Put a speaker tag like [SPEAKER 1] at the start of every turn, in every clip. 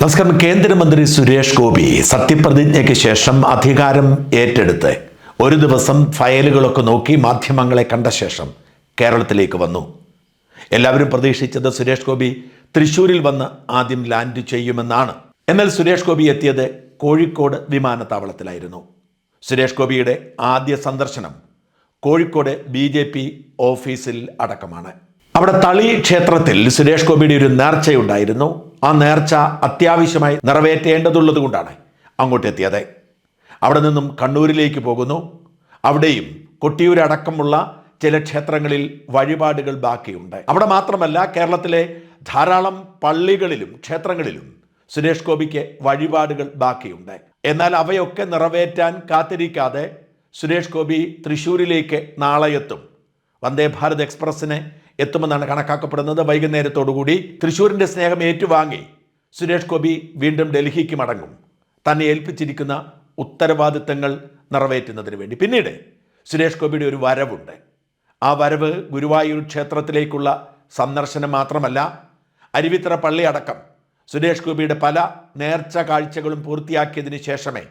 [SPEAKER 1] നമസ്കാരം. കേന്ദ്രമന്ത്രി സുരേഷ് ഗോപി സത്യപ്രതിജ്ഞയ്ക്ക് ശേഷം അധികാരം ഏറ്റെടുത്ത് ഒരു ദിവസം ഫയലുകളൊക്കെ നോക്കി മാധ്യമങ്ങളെ കണ്ട ശേഷം കേരളത്തിലേക്ക് വന്നു. എല്ലാവരും പ്രതീക്ഷിച്ചത് സുരേഷ് ഗോപി തൃശ്ശൂരിൽ വന്ന് ആദ്യം ലാൻഡ് ചെയ്യുമെന്നാണ്. എന്നാൽ സുരേഷ് ഗോപി എത്തിയത് കോഴിക്കോട് വിമാനത്താവളത്തിലായിരുന്നു. സുരേഷ് ഗോപിയുടെ ആദ്യ സന്ദർശനം കോഴിക്കോട് ബി ജെ പി ഓഫീസിൽ അടക്കമാണ്. അവിടെ തളി ക്ഷേത്രത്തിൽ സുരേഷ് ഗോപിയുടെ ഒരു നേർച്ചയുണ്ടായിരുന്നു. ആ നേർച്ച അത്യാവശ്യമായി നിറവേറ്റേണ്ടതുള്ളത് കൊണ്ടാണ് അങ്ങോട്ടെത്തിയത്. അവിടെ നിന്നും കണ്ണൂരിലേക്ക് പോകുന്നു. അവിടെയും കൊട്ടിയൂരടക്കമുള്ള ചില ക്ഷേത്രങ്ങളിൽ വഴിപാടുകൾ ബാക്കിയുണ്ട്. അവിടെ മാത്രമല്ല കേരളത്തിലെ ധാരാളം പള്ളികളിലും ക്ഷേത്രങ്ങളിലും സുരേഷ് ഗോപിക്ക് വഴിപാടുകൾ ബാക്കിയുണ്ട്. എന്നാൽ അവയൊക്കെ നിറവേറ്റാൻ കാത്തിരിക്കാതെ സുരേഷ് ഗോപി തൃശ്ശൂരിലേക്ക് നാളെ എത്തും. വന്ദേ ഭാരത് എക്സ്പ്രസ്സിന് എത്തുമെന്നാണ് കണക്കാക്കപ്പെടുന്നത്. വൈകുന്നേരത്തോടുകൂടി തൃശൂരിന്റെ സ്നേഹം ഏറ്റുവാങ്ങി സുരേഷ് ഗോപി വീണ്ടും ഡൽഹിക്ക് മടങ്ങും. തന്നെ ഏൽപ്പിച്ചിരിക്കുന്ന ഉത്തരവാദിത്തങ്ങൾ നിറവേറ്റുന്നതിന് വേണ്ടി. പിന്നീട് സുരേഷ് ഗോപിയുടെ ഒരു വരവുണ്ട്. ആ വരവ് ഗുരുവായൂർ ക്ഷേത്രത്തിലേക്കുള്ള സന്ദർശനം മാത്രമല്ല അരുവിത്തറ പള്ളി അടക്കം സുരേഷ് ഗോപിയുടെ പല നേർച്ച കാഴ്ചകളും പൂർത്തിയാക്കിയതിന് ശേഷമേ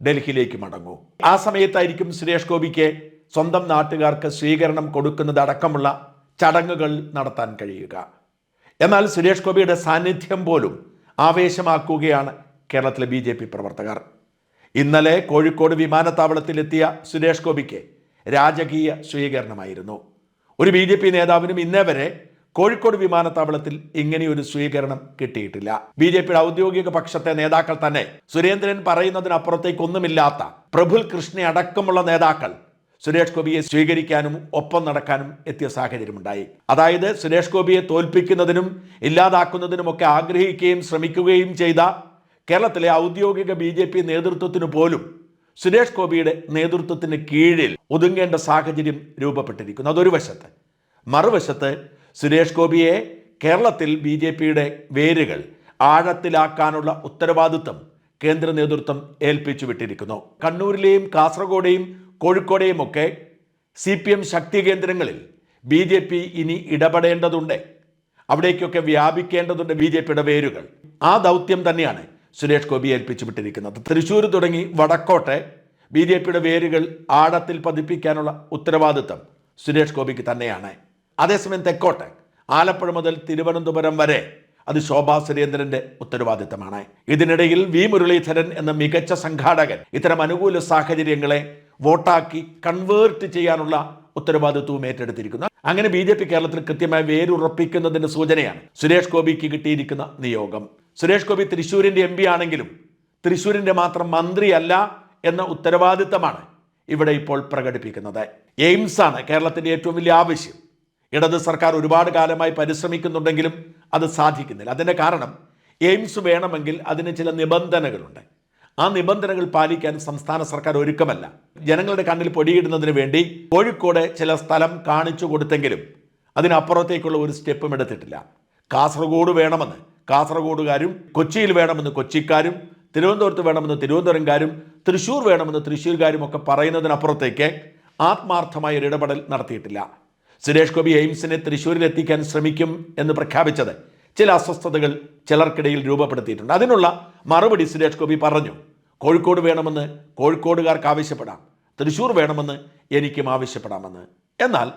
[SPEAKER 1] ഡൽഹിയിലേക്ക് മടങ്ങൂ. ആ സമയത്തായിരിക്കും സുരേഷ് ഗോപിക്ക് സ്വന്തം നാട്ടുകാർക്ക് സ്വീകരണം കൊടുക്കുന്നത് അടക്കമുള്ള ചടങ്ങുകൾ നടത്താൻ കഴിയുക. എന്നാൽ സുരേഷ് ഗോപിയുടെ സാന്നിധ്യം പോലും ആവേശമാക്കുകയാണ് കേരളത്തിലെ ബി ജെ പി പ്രവർത്തകർ. ഇന്നലെ കോഴിക്കോട് വിമാനത്താവളത്തിലെത്തിയ സുരേഷ് ഗോപിക്ക് രാജകീയ സ്വീകരണമായിരുന്നു. ഒരു ബി ജെ പി നേതാവിനും ഇന്നേ വരെ കോഴിക്കോട് വിമാനത്താവളത്തിൽ ഇങ്ങനെയൊരു സ്വീകരണം കിട്ടിയിട്ടില്ല. ബി ജെ പിയുടെ ഔദ്യോഗിക പക്ഷത്തെ നേതാക്കൾ തന്നെ സുരേന്ദ്രൻ പറയുന്നതിനപ്പുറത്തേക്കൊന്നുമില്ലാത്ത പ്രഭുൽ കൃഷ്ണ അടക്കമുള്ള നേതാക്കൾ സുരേഷ് ഗോപിയെ സ്വീകരിക്കാനും ഒപ്പം നടക്കാനും എത്തിയ സാഹചര്യമുണ്ടായി. അതായത് സുരേഷ് ഗോപിയെ തോൽപ്പിക്കുന്നതിനും ഇല്ലാതാക്കുന്നതിനുമൊക്കെ ആഗ്രഹിക്കുകയും ശ്രമിക്കുകയും ചെയ്ത കേരളത്തിലെ ഔദ്യോഗിക ബി ജെ പി നേതൃത്വത്തിനു പോലും സുരേഷ് ഗോപിയുടെ നേതൃത്വത്തിന് കീഴിൽ ഒതുങ്ങേണ്ട സാഹചര്യം രൂപപ്പെട്ടിരിക്കുന്നു. അതൊരു വശത്ത്. മറുവശത്ത് സുരേഷ് ഗോപിയെ കേരളത്തിൽ ബി ജെ പിയുടെ വേരുകൾ ആഴത്തിലാക്കാനുള്ള ഉത്തരവാദിത്വം കേന്ദ്ര നേതൃത്വം ഏൽപ്പിച്ചു വിട്ടിരിക്കുന്നു. കണ്ണൂരിലെയും കാസർഗോഡെയും കോഴിക്കോടെയും ഒക്കെ സി പി എം ശക്തി കേന്ദ്രങ്ങളിൽ ബി ജെ പി ഇനി ഇടപെടേണ്ടതുണ്ട്. അവിടേക്കൊക്കെ വ്യാപിക്കേണ്ടതുണ്ട് ബി ജെ പിയുടെ വേരുകൾ. ആ ദൗത്യം തന്നെയാണ് സുരേഷ് ഗോപി ഏൽപ്പിച്ചു വിട്ടിരിക്കുന്നത് തൃശ്ശൂർ തുടങ്ങി വടക്കോട്ടെ ബി ജെ പിയുടെ വേരുകൾ ആഴത്തിൽ പതിപ്പിക്കാനുള്ള ഉത്തരവാദിത്തം സുരേഷ് ഗോപിക്ക് തന്നെയാണ്. അതേസമയം തെക്കോട്ടെ ആലപ്പുഴ മുതൽ തിരുവനന്തപുരം വരെ അത് ശോഭാ സുരേന്ദ്രന്റെ ഉത്തരവാദിത്തമാണ്. ഇതിനിടയിൽ വി മുരളീധരൻ എന്ന മികച്ച സംഘാടകൻ ഇത്തരം അനുകൂല സാഹചര്യങ്ങളെ വോട്ടാക്കി കൺവേർട്ട് ചെയ്യാനുള്ള ഉത്തരവാദിത്വവും ഏറ്റെടുത്തിരിക്കുന്നു. അങ്ങനെ ബി ജെ പി കേരളത്തിൽ കൃത്യമായി വേരുറപ്പിക്കുന്നതിന്റെ സൂചനയാണ് സുരേഷ് ഗോപിക്ക് കിട്ടിയിരിക്കുന്ന നിയോഗം. സുരേഷ് ഗോപി തൃശ്ശൂരിന്റെ എം പി ആണെങ്കിലും തൃശ്ശൂരിന്റെ മാത്രം മന്ത്രിയല്ല എന്ന ഉത്തരവാദിത്തമാണ് ഇവിടെ ഇപ്പോൾ പ്രകടിപ്പിക്കുന്നത്. എയിംസ് ആണ് കേരളത്തിന്റെ ഏറ്റവും വലിയ ആവശ്യം. ഇടത് സർക്കാർ ഒരുപാട് കാലമായി പരിശ്രമിക്കുന്നുണ്ടെങ്കിലും അത് സാധിക്കുന്നില്ല. അതിന്റെ കാരണം എയിംസ് വേണമെങ്കിൽ അതിന് ചില നിബന്ധനകളുണ്ട്. ആ നിബന്ധനകൾ പാലിക്കാൻ സംസ്ഥാന സർക്കാർ ഒരുക്കമല്ല. ജനങ്ങളുടെ കണ്ണിൽ പൊടിയിടുന്നതിന് വേണ്ടി കോഴിക്കോട് ചില സ്ഥലം കാണിച്ചു കൊടുത്തെങ്കിലും അതിനപ്പുറത്തേക്കുള്ള ഒരു സ്റ്റെപ്പും എടുത്തിട്ടില്ല. കാസർഗോഡ് വേണമെന്ന്. കാസർഗോഡുകാരും കൊച്ചിയിൽ വേണമെന്ന് കൊച്ചിക്കാരും തിരുവനന്തപുരത്ത് വേണമെന്ന് തിരുവനന്തപുരംകാരും തൃശ്ശൂർ വേണമെന്ന് തൃശ്ശൂർകാരും ഒക്കെ പറയുന്നതിനപ്പുറത്തേക്ക് ആത്മാർത്ഥമായ ഒരു ഇടപെടൽ നടത്തിയിട്ടില്ല. സുരേഷ് ഗോപി എയിംസിനെ തൃശ്ശൂരിൽ എത്തിക്കാൻ ശ്രമിക്കും എന്ന് പ്രഖ്യാപിച്ചത് ചില അസ്വസ്ഥതകൾ ചിലർക്കിടയിൽ രൂപപ്പെടുത്തിയിട്ടുണ്ട്. അതിനുള്ള മറുപടി സുരേഷ് ഗോപി പറഞ്ഞു കോഴിക്കോട് വേണമെന്ന് കോഴിക്കോടുകാർക്ക് ആവശ്യപ്പെടാം. തൃശ്ശൂർ വേണമെന്ന് എനിക്കും ആവശ്യപ്പെടാമെന്ന്. എന്നാൽ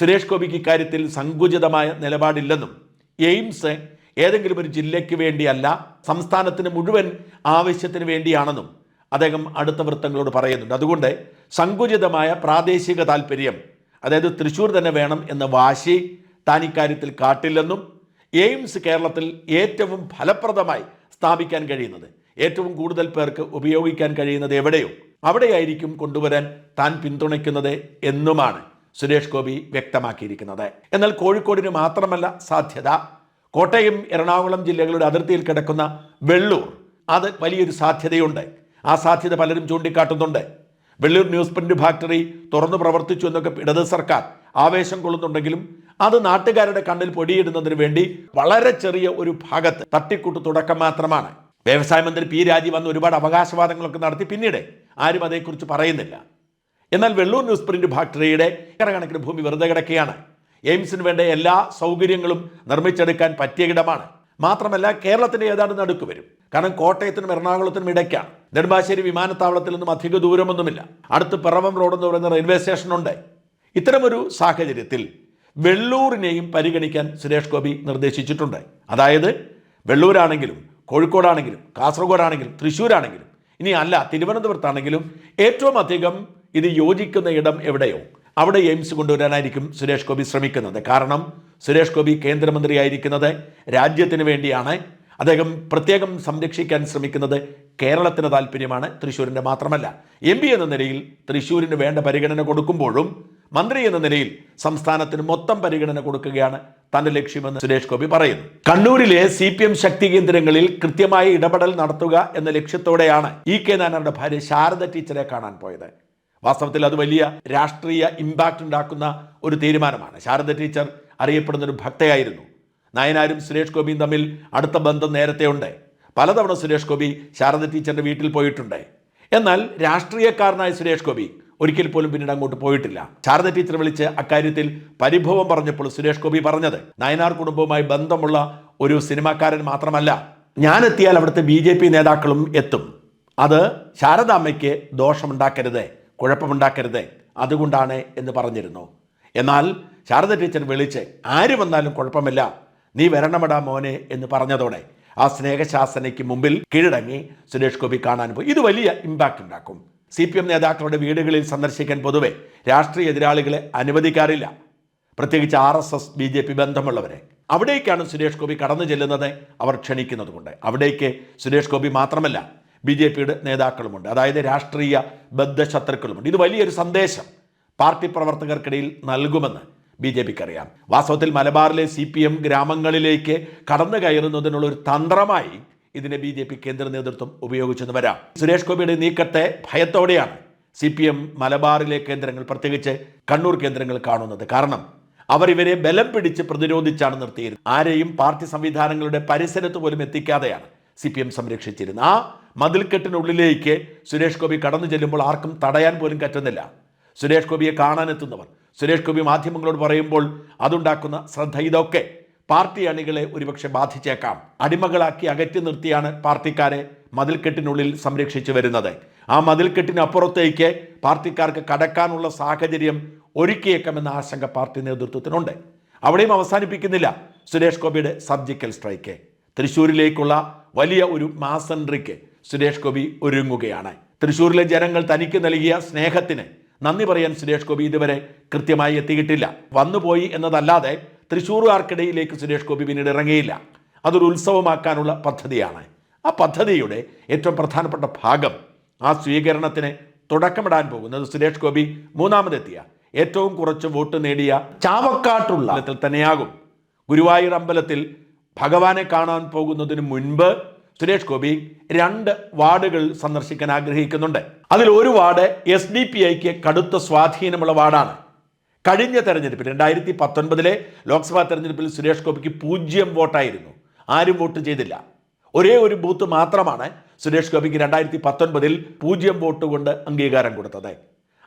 [SPEAKER 1] സുരേഷ് ഗോപിക്ക് ഇക്കാര്യത്തിൽ സങ്കുചിതമായ നിലപാടില്ലെന്നും എയിംസ് ഏതെങ്കിലും ഒരു ജില്ലയ്ക്ക് വേണ്ടിയല്ല സംസ്ഥാനത്തിന് മുഴുവൻ ആവശ്യത്തിന് വേണ്ടിയാണെന്നും അദ്ദേഹം അടുത്ത വൃത്തങ്ങളോട് പറയുന്നുണ്ട്. അതുകൊണ്ട് സങ്കുചിതമായ പ്രാദേശിക താല്പര്യം അതായത് തൃശ്ശൂർ തന്നെ വേണം എന്ന വാശി താൻ ഇക്കാര്യത്തിൽ കാട്ടില്ലെന്നും എയിംസ് കേരളത്തിൽ ഏറ്റവും ഫലപ്രദമായി സ്ഥാപിക്കാൻ കഴിയുന്നത്. ഏറ്റവും കൂടുതൽ പേർക്ക് ഉപയോഗിക്കാൻ കഴിയുന്നത് എവിടെയോ. അവിടെയായിരിക്കും കൊണ്ടുവരാൻ താൻ പിന്തുണയ്ക്കുന്നത് എന്നുമാണ് സുരേഷ് ഗോപി വ്യക്തമാക്കിയിരിക്കുന്നത്. എന്നാൽ കോഴിക്കോടിന് മാത്രമല്ല സാധ്യത. കോട്ടയം എറണാകുളം ജില്ലകളുടെ അതിർത്തിയിൽ കിടക്കുന്ന വെള്ളൂർ. അത് വലിയൊരു സാധ്യതയുണ്ട്. ആ സാധ്യത പലരും ചൂണ്ടിക്കാട്ടുന്നുണ്ട്. വെള്ളൂർ ന്യൂസ് പ്രിന്റ് ഫാക്ടറി തുറന്നു പ്രവർത്തിച്ചു എന്നൊക്കെ ഇടത് സർക്കാർ ആവേശം കൊള്ളുന്നുണ്ടെങ്കിലും അത് നാട്ടുകാരുടെ കണ്ണിൽ പൊടിയിടുന്നതിന് വേണ്ടി വളരെ ചെറിയ ഒരു ഭാഗത്ത് തട്ടിക്കൂട്ട് തുടക്കം മാത്രമാണ്. വ്യവസായ മന്ത്രി പി രാജീവ് വന്ന് ഒരുപാട് അവകാശവാദങ്ങളൊക്കെ നടത്തി. പിന്നീട് ആരും അതേക്കുറിച്ച് പറയുന്നില്ല. എന്നാൽ വെള്ളൂർ ന്യൂസ് പ്രിന്റ് ഫാക്ടറിയുടെ കണക്കിന് ഭൂമി വെറുതെ കിടക്കുകയാണ്. എയിംസിന് വേണ്ട എല്ലാ സൗകര്യങ്ങളും നിർമ്മിച്ചെടുക്കാൻ പറ്റിയ ഇടമാണ്. മാത്രമല്ല കേരളത്തിന്റെ ഏതാണ്ട് നടുക്ക് വരും. കാരണം കോട്ടയത്തിനും എറണാകുളത്തിനും ഇടയ്ക്കാണ്. നെടുമ്പാശ്ശേരി വിമാനത്താവളത്തിൽ നിന്നും അധിക ദൂരമൊന്നുമില്ല. അടുത്ത് പിറവം റോഡ് പറയുന്ന റെയിൽവേ സ്റ്റേഷനുണ്ട്. ഇത്തരമൊരു സാഹചര്യത്തിൽ വെള്ളൂരിനെയും പരിഗണിക്കാൻ സുരേഷ് ഗോപി നിർദ്ദേശിച്ചിട്ടുണ്ട്. അതായത് വെള്ളൂരാണെങ്കിലും കോഴിക്കോടാണെങ്കിലും കാസർഗോഡാണെങ്കിലും തൃശ്ശൂരാണെങ്കിലും ഇനി അല്ല തിരുവനന്തപുരത്താണെങ്കിലും ഏറ്റവും അധികം ഇത് യോജിക്കുന്ന ഇടം എവിടെയോ അവിടെ എയിംസ് കൊണ്ടുവരാനായിരിക്കും സുരേഷ് ഗോപി ശ്രമിക്കുന്നത്. കാരണം സുരേഷ് ഗോപി കേന്ദ്രമന്ത്രിയായിരിക്കുന്നത് രാജ്യത്തിന് വേണ്ടിയാണ്. അദ്ദേഹം പ്രത്യേകം സംരക്ഷിക്കാൻ ശ്രമിക്കുന്നത് കേരളത്തിന് താല്പര്യമാണ് തൃശ്ശൂരിന്റെ മാത്രമല്ല. എം എന്ന നിലയിൽ തൃശ്ശൂരിന് വേണ്ട പരിഗണന കൊടുക്കുമ്പോഴും മന്ത്രി എന്ന നിലയിൽ സംസ്ഥാനത്തിന് മൊത്തം പരിഗണന കൊടുക്കുകയാണ് തന്റെ ലക്ഷ്യമെന്ന് സുരേഷ് ഗോപി പറയുന്നു. കണ്ണൂരിലെ സി പി എം ശക്തി കേന്ദ്രങ്ങളിൽ കൃത്യമായി ഇടപെടൽ നടത്തുക എന്ന ലക്ഷ്യത്തോടെയാണ് ഇ കെ നായനാരുടെ ഭാര്യ ശാരദ ടീച്ചറെ കാണാൻ പോയത്. വാസ്തവത്തിൽ അത് വലിയ രാഷ്ട്രീയ ഇമ്പാക്റ്റ് ഉണ്ടാക്കുന്ന ഒരു തീരുമാനമാണ്. ശാരദ ടീച്ചർ അറിയപ്പെടുന്ന ഒരു ഭക്തയായിരുന്നു. നയനാരും സുരേഷ് ഗോപിയും തമ്മിൽ അടുത്ത ബന്ധം നേരത്തെ ഉണ്ട്. പലതവണ സുരേഷ് ഗോപി ശാരദ ടീച്ചറിന്റെ വീട്ടിൽ പോയിട്ടുണ്ട്. എന്നാൽ രാഷ്ട്രീയക്കാരനായ സുരേഷ് ഗോപി ഒരിക്കൽ പോലും പിന്നീട് അങ്ങോട്ട് പോയിട്ടില്ല. ശാരദ ടീച്ചർ വിളിച്ച് അക്കാര്യത്തിൽ പരിഭവം പറഞ്ഞപ്പോൾ സുരേഷ് ഗോപി പറഞ്ഞത് നയനാർ കുടുംബവുമായി ബന്ധമുള്ള ഒരു സിനിമാക്കാരൻ മാത്രമല്ല ഞാൻ എത്തിയാൽ അവിടുത്തെ ബി ജെ പി നേതാക്കളും എത്തും. അത് ശാരദാമ്മയ്ക്ക് ദോഷമുണ്ടാക്കരുത് കുഴപ്പമുണ്ടാക്കരുത് അതുകൊണ്ടാണ് എന്ന് പറഞ്ഞിരുന്നു. എന്നാൽ ശാരദ ടീച്ചർ വിളിച്ച് ആര് വന്നാലും കുഴപ്പമില്ല നീ വരണമടാ മോനെ എന്ന് പറഞ്ഞതോടെ ആ സ്നേഹശാസനയ്ക്ക് മുമ്പിൽ കീഴടങ്ങി സുരേഷ് ഗോപി കാണാൻ പോയി. ഇത് വലിയ ഇമ്പാക്റ്റ് ഉണ്ടാക്കും. സി പി എം നേതാക്കളുടെ വീടുകളിൽ സന്ദർശിക്കാൻ പൊതുവെ രാഷ്ട്രീയ എതിരാളികളെ അനുവദിക്കാറില്ല. പ്രത്യേകിച്ച് R S S B J P ബന്ധമുള്ളവരെ. അവിടേക്കാണ് സുരേഷ് ഗോപി കടന്നു ചെല്ലുന്നത് അവർ ക്ഷണിക്കുന്നതുകൊണ്ട്. അവിടേക്ക് സുരേഷ് ഗോപി മാത്രമല്ല ബി ജെ പിയുടെ നേതാക്കളുമുണ്ട്. അതായത് രാഷ്ട്രീയ ബദ്ധശത്രുക്കളുമുണ്ട്. ഇത് വലിയൊരു സന്ദേശം പാർട്ടി പ്രവർത്തകർക്കിടയിൽ നൽകുമെന്ന് ബി ജെ പിക്ക് അറിയാം വാസ്തവത്തിൽ മലബാറിലെ സി പി എം ഗ്രാമങ്ങളിലേക്ക് കടന്നു കയറുന്നതിനുള്ള ഒരു തന്ത്രമായി ഇതിനെ ബി ജെ പി കേന്ദ്ര നേതൃത്വം ഉപയോഗിച്ചെന്ന് വരാം. സുരേഷ് ഗോപിയുടെ നീക്കത്തെ ഭയത്തോടെയാണ് സി പി എം മലബാറിലെ കേന്ദ്രങ്ങൾ പ്രത്യേകിച്ച് കണ്ണൂർ കേന്ദ്രങ്ങൾ കാണുന്നത്. കാരണം അവർ ഇവരെ ബലം പിടിച്ച് പ്രതിരോധിച്ചാണ് നിർത്തിയിരുന്നത്. ആരെയും പാർട്ടി സംവിധാനങ്ങളുടെ പരിസരത്ത് പോലും എത്തിക്കാതെയാണ് സി പി എം സംരക്ഷിച്ചിരുന്നത്. ആ മതിൽക്കെട്ടിനുള്ളിലേക്ക് സുരേഷ് ഗോപി കടന്നു ചെല്ലുമ്പോൾ ആർക്കും തടയാൻ പോലും കറ്റുന്നില്ല സുരേഷ് ഗോപിയെ കാണാനെത്തുന്നവർ സുരേഷ് ഗോപി മാധ്യമങ്ങളോട് പറയുമ്പോൾ അതുണ്ടാക്കുന്ന ശ്രദ്ധ ഇതൊക്കെ പാർട്ടി അണികളെ ഒരുപക്ഷെ ബാധിച്ചേക്കാം. അടിമകളാക്കി അകറ്റി നിർത്തിയാണ് പാർട്ടിക്കാരെ മതിൽക്കെട്ടിനുള്ളിൽ സംരക്ഷിച്ചു വരുന്നത്. ആ മതിൽക്കെട്ടിനപ്പുറത്തേക്ക് പാർട്ടിക്കാർക്ക് കടക്കാനുള്ള സാഹചര്യം ഒരുക്കിയേക്കാമെന്ന ആശങ്ക പാർട്ടി നേതൃത്വത്തിനുണ്ട്. അവിടെയും അവസാനിപ്പിക്കുന്നില്ല സുരേഷ് ഗോപിയുടെ സർജിക്കൽ സ്ട്രൈക്ക്. തൃശ്ശൂരിലേക്കുള്ള വലിയ ഒരു മാസൻട്രിക്ക് സുരേഷ് ഗോപി ഒരുങ്ങുകയാണ്. തൃശ്ശൂരിലെ ജനങ്ങൾ തനിക്ക് നൽകിയ സ്നേഹത്തിന് നന്ദി പറയാൻ സുരേഷ് ഗോപി ഇതുവരെ കൃത്യമായി എത്തിയിട്ടില്ല. വന്നുപോയി എന്നതല്ലാതെ തൃശ്ശൂറുകാർക്കിടയിലേക്ക് സുരേഷ് ഗോപി പിന്നീട് ഇറങ്ങിയില്ല അതൊരു ഉത്സവമാക്കാനുള്ള പദ്ധതിയാണ്. ആ പദ്ധതിയുടെ ഏറ്റവും പ്രധാനപ്പെട്ട ഭാഗം ആ സ്വീകരണത്തിന് തുടക്കമിടാൻ പോകുന്നത് സുരേഷ് ഗോപി മൂന്നാമതെത്തിയ ഏറ്റവും കുറച്ച് വോട്ട് നേടിയ ചാവക്കാട്ടുള്ള അമ്പലത്തിൽ തന്നെയാകും. ഗുരുവായൂർ അമ്പലത്തിൽ ഭഗവാനെ കാണാൻ പോകുന്നതിന് മുൻപ് സുരേഷ് ഗോപി രണ്ട് വാർഡുകൾ സന്ദർശിക്കാൻ ആഗ്രഹിക്കുന്നുണ്ട്. അതിൽ ഒരു വാർഡ് എസ് ഡി പി ഐക്ക് കടുത്ത സ്വാധീനമുള്ള വാർഡാണ്. കഴിഞ്ഞ തെരഞ്ഞെടുപ്പിൽ രണ്ടായിരത്തി പത്തൊൻപതിലെ ലോക്സഭാ തെരഞ്ഞെടുപ്പിൽ സുരേഷ് ഗോപിക്ക് പൂജ്യം വോട്ടായിരുന്നു. ആരും വോട്ട് ചെയ്തില്ല. ഒരേ ഒരു ബൂത്ത് മാത്രമാണ് സുരേഷ് ഗോപിക്ക് രണ്ടായിരത്തി പത്തൊൻപതിൽ പൂജ്യം വോട്ട് കൊണ്ട് അംഗീകാരം കൊടുത്തത്.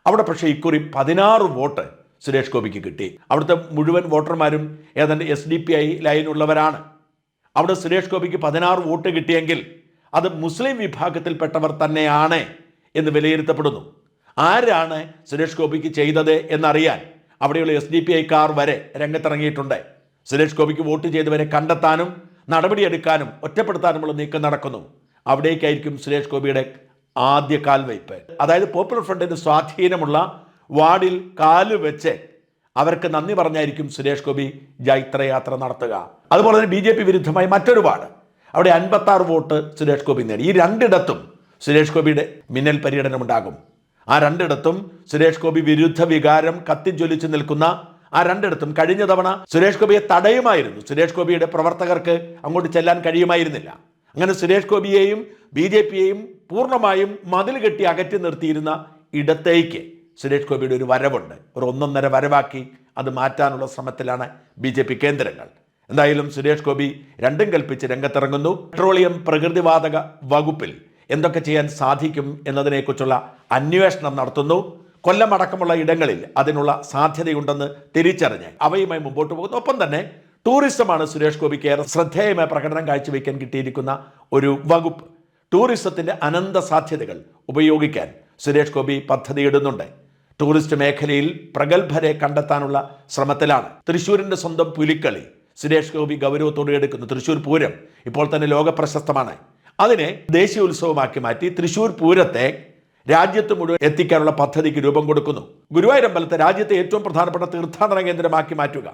[SPEAKER 1] അവിടെ പക്ഷേ ഇക്കുറി പതിനാറ് വോട്ട് സുരേഷ് ഗോപിക്ക് കിട്ടി. അവിടുത്തെ മുഴുവൻ വോട്ടർമാരും ഏതാണ്ട് എസ് ഡി പി ഐ ലൈനുള്ളവരാണ് അവിടെ സുരേഷ് ഗോപിക്ക് പതിനാറ് വോട്ട് കിട്ടിയെങ്കിൽ അത് മുസ്ലിം വിഭാഗത്തിൽപ്പെട്ടവർ തന്നെയാണ് എന്ന് വിലയിരുത്തപ്പെടുന്നു. ആരാണ് സുരേഷ് ഗോപിക്ക് ചെയ്തത് എന്നറിയാൻ അവിടെയുള്ള എസ് ഡി പി ഐക്കാർ വരെ രംഗത്തിറങ്ങിയിട്ടുണ്ട്. സുരേഷ് ഗോപിക്ക് വോട്ട് ചെയ്തവരെ കണ്ടെത്താനും നടപടിയെടുക്കാനും ഒറ്റപ്പെടുത്താനുമുള്ള നീക്കം നടക്കുന്നു. അവിടേക്കായിരിക്കും സുരേഷ് ഗോപിയുടെ ആദ്യ കാൽവയ്പ്. അതായത് പോപ്പുലർ ഫ്രണ്ടിന് സ്വാധീനമുള്ള വാർഡിൽ കാൽ വെച്ച് അവർക്ക് നന്ദി പറഞ്ഞായിരിക്കും സുരേഷ് ഗോപി ജൈത്രയാത്ര നടത്തുക. അതുപോലെ തന്നെ ബി ജെ പി വിരുദ്ധമായി മറ്റൊരു വാർഡ്. അവിടെ അൻപത്താറ് വോട്ട് സുരേഷ് ഗോപി നേടി. ഈ രണ്ടിടത്തും സുരേഷ് ഗോപിയുടെ മിന്നൽ പര്യടനം ഉണ്ടാകും ആ രണ്ടിടത്തും സുരേഷ് ഗോപി വിരുദ്ധ വികാരം കത്തിജ്വലിച്ചു നിൽക്കുന്ന ആ രണ്ടിടത്തും കഴിഞ്ഞ തവണ സുരേഷ് ഗോപിയെ തടയുമായിരുന്നു. സുരേഷ് ഗോപിയുടെ പ്രവർത്തകർക്ക് അങ്ങോട്ട് ചെല്ലാൻ കഴിയുമായിരുന്നില്ല. അങ്ങനെ സുരേഷ് ഗോപിയെയും ബി ജെ പിയെയും പൂർണമായും മതിൽ കെട്ടി അകറ്റി നിർത്തിയിരുന്ന ഇടത്തേക്ക് സുരേഷ് ഗോപിയുടെ ഒരു വരവുണ്ട്. ഒരു ഒന്നൊന്നര വരവാക്കി അത് മാറ്റാനുള്ള ശ്രമത്തിലാണ് ബി ജെ പി കേന്ദ്രങ്ങൾ. എന്തായാലും സുരേഷ് ഗോപി രണ്ടും കൽപ്പിച്ച് രംഗത്തിറങ്ങുന്നു. പെട്രോളിയം പ്രകൃതിവാതക വകുപ്പിൽ എന്തൊക്കെ ചെയ്യാൻ സാധിക്കും എന്നതിനെക്കുറിച്ചുള്ള അന്വേഷണം നടത്തുന്നു. കൊല്ലമടക്കമുള്ള ഇടങ്ങളിൽ അതിനുള്ള സാധ്യതയുണ്ടെന്ന് തിരിച്ചറിഞ്ഞ് അവയുമായി മുമ്പോട്ട് പോകുന്നു. ഒപ്പം തന്നെ ടൂറിസമാണ് സുരേഷ് ഗോപിക്ക് ഏറെ ശ്രദ്ധേയമായ പ്രകടനം കാഴ്ചവെക്കാൻ കിട്ടിയിരിക്കുന്ന ഒരു വകുപ്പ്. ടൂറിസത്തിന്റെ അനന്ത സാധ്യതകൾ ഉപയോഗിക്കാൻ സുരേഷ് ഗോപി പദ്ധതിയിടുന്നുണ്ട്. ടൂറിസ്റ്റ് മേഖലയിൽ പ്രഗത്ഭരെ കണ്ടെത്താനുള്ള ശ്രമത്തിലാണ്. തൃശ്ശൂരിന്റെ സ്വന്തം പുലിക്കളി സുരേഷ് ഗോപി ഗൗരവത്തോടെ എടുക്കുന്നു. തൃശ്ശൂർ പൂരം ഇപ്പോൾ തന്നെ ലോക പ്രശസ്തമാണ് അതിനെ ദേശീയ ഉത്സവമാക്കി മാറ്റി തൃശൂർ പൂരത്തെ രാജ്യത്ത് മുഴുവൻ എത്തിക്കാനുള്ള പദ്ധതിക്ക് രൂപം കൊടുക്കുന്നു. ഗുരുവായൂരമ്പലത്തെ രാജ്യത്തെ ഏറ്റവും പ്രധാനപ്പെട്ട തീർത്ഥാടന കേന്ദ്രമാക്കി മാറ്റുക.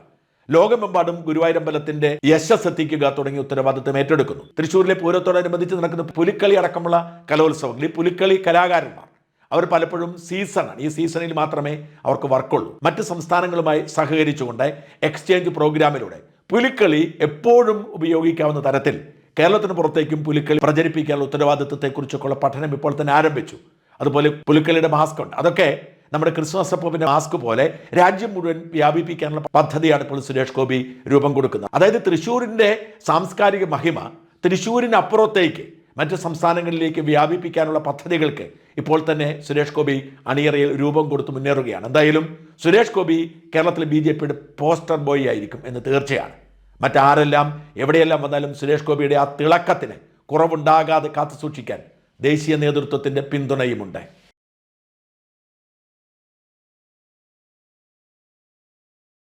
[SPEAKER 1] ലോകമെമ്പാടും ഗുരുവായൂരമ്പലത്തിന്റെ യശസ് എത്തിക്കുക തുടങ്ങിയ ഉത്തരവാദിത്തം ഏറ്റെടുക്കുന്നു. തൃശ്ശൂരിലെ പൂരത്തോടനുബന്ധിച്ച് നടക്കുന്ന പുലിക്കളി അടക്കമുള്ള കലോത്സവങ്ങൾ ഈ പുലിക്കളി കലാകാരന്മാർ. അവർ പലപ്പോഴും സീസണാണ്. ഈ സീസണിൽ മാത്രമേ അവർക്ക് വർക്കുള്ളൂ. മറ്റ് സംസ്ഥാനങ്ങളുമായി സഹകരിച്ചുകൊണ്ട് എക്സ്ചേഞ്ച് പ്രോഗ്രാമിലൂടെ പുലിക്കളി എപ്പോഴും ഉപയോഗിക്കാവുന്ന തരത്തിൽ കേരളത്തിന് പുറത്തേക്കും പുലിക്കളി പ്രചരിപ്പിക്കാനുള്ള ഉത്തരവാദിത്വത്തെക്കുറിച്ചൊക്കെയുള്ള പഠനം ഇപ്പോൾ തന്നെ ആരംഭിച്ചു. അതുപോലെ പുലിക്കളിയുടെ മാസ്ക് ഉണ്ട്. അതൊക്കെ നമ്മുടെ ക്രിസ്മസ് അപ്പോവിന്റെ മാസ്ക് പോലെ രാജ്യം മുഴുവൻ വ്യാപിപ്പിക്കാനുള്ള പദ്ധതിയാണ് ഇപ്പോൾ സുരേഷ് ഗോപി രൂപം കൊടുക്കുന്നത്. അതായത് തൃശ്ശൂരിന്റെ സാംസ്കാരിക മഹിമ തൃശ്ശൂരിനപ്പുറത്തേക്ക് മറ്റ് സംസ്ഥാനങ്ങളിലേക്ക് വ്യാപിപ്പിക്കാനുള്ള പദ്ധതികൾക്ക് ഇപ്പോൾ തന്നെ സുരേഷ് ഗോപി അണിയറയിൽ രൂപം കൊടുത്ത് മുന്നേറുകയാണ്. എന്തായാലും സുരേഷ് ഗോപി കേരളത്തിലെ ബി പോസ്റ്റർ ബോയ് ആയിരിക്കും എന്ന് തീർച്ചയാണ്. മറ്റാരെല്ലാം എവിടെയെല്ലാം വന്നാലും സുരേഷ് ഗോപിയുടെ ആ തിളക്കത്തിന് കുറവുണ്ടാകാതെ കാത്തു സൂക്ഷിക്കാൻ ദേശീയ നേതൃത്വത്തിന്റെ പിന്തുണയുമുണ്ട്.